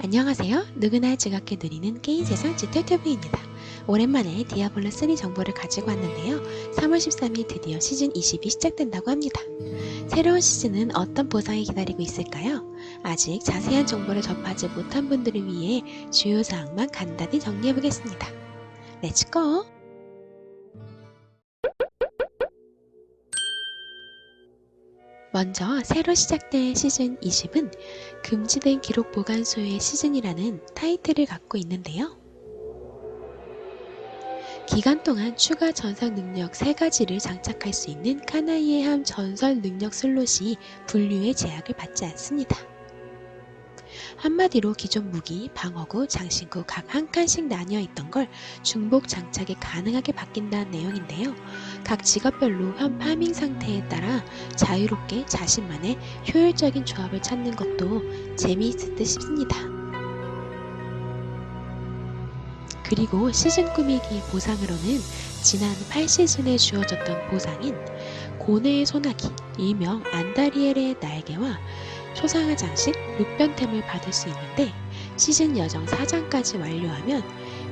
안녕하세요. 누구나 즐겁게 누리는 게임 세상 지털튜브입니다. 오랜만에 디아블로 3 정보를 가지고 왔는데요. 3월 13일 드디어 시즌 20이 시작된다고 합니다. 새로운 시즌은 어떤 보상이 기다리고 있을까요? 아직 자세한 정보를 접하지 못한 분들을 위해 주요 사항만 간단히 정리해 보겠습니다. 렛츠고! 먼저 새로 시작된 시즌 20은 금지된 기록 보관 소유의 시즌이라는 타이틀을 갖고 있는데요. 기간 동안 추가 전설 능력 3가지를 장착할 수 있는 카나이의 함 전설 능력 슬롯이 분류의 제약을 받지 않습니다. 한마디로 기존 무기, 방어구, 장신구 각 한 칸씩 나뉘어 있던 걸 중복 장착이 가능하게 바뀐다는 내용인데요. 각 직업별로 현 파밍 상태에 따라 자유롭게 자신만의 효율적인 조합을 찾는 것도 재미있을 듯 싶습니다. 그리고 시즌 꾸미기 보상으로는 지난 8시즌에 주어졌던 보상인 고뇌의 소나기, 일명 안다리엘의 날개와 초상화 장식 6변템을 받을 수 있는데 시즌 여정 4장까지 완료하면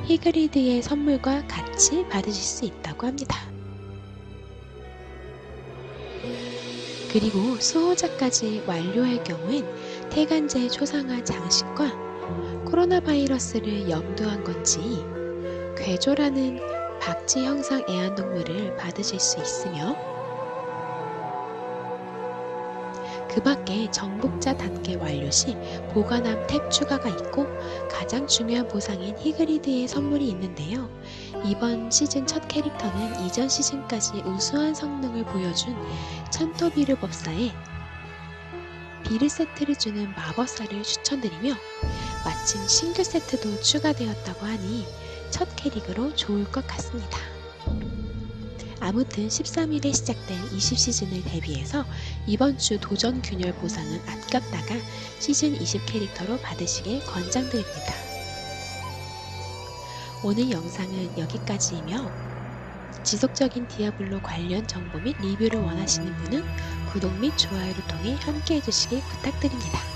히그리드의 선물과 같이 받으실 수 있다고 합니다. 그리고 수호자까지 완료할 경우엔 태간제 초상화 장식과 코로나 바이러스를 염두한 건지 괴조라는 박쥐 형상 애완동물을 받으실 수 있으며 그 밖에 정복자 단계 완료 시 보관함 탭 추가가 있고 가장 중요한 보상인 히그리드의 선물이 있는데요. 이번 시즌 첫 캐릭터는 이전 시즌까지 우수한 성능을 보여준 천토비르 법사의 비르 세트를 주는 마법사를 추천드리며 마침 신규 세트도 추가되었다고 하니 첫 캐릭으로 좋을 것 같습니다. 아무튼 13일에 시작된 20시즌을 대비해서 이번 주 도전 균열 보상은 아꼈다가 시즌 20 캐릭터로 받으시길 권장드립니다. 오늘 영상은 여기까지이며 지속적인 디아블로 관련 정보 및 리뷰를 원하시는 분은 구독 및 좋아요를 통해 함께 해주시길 부탁드립니다.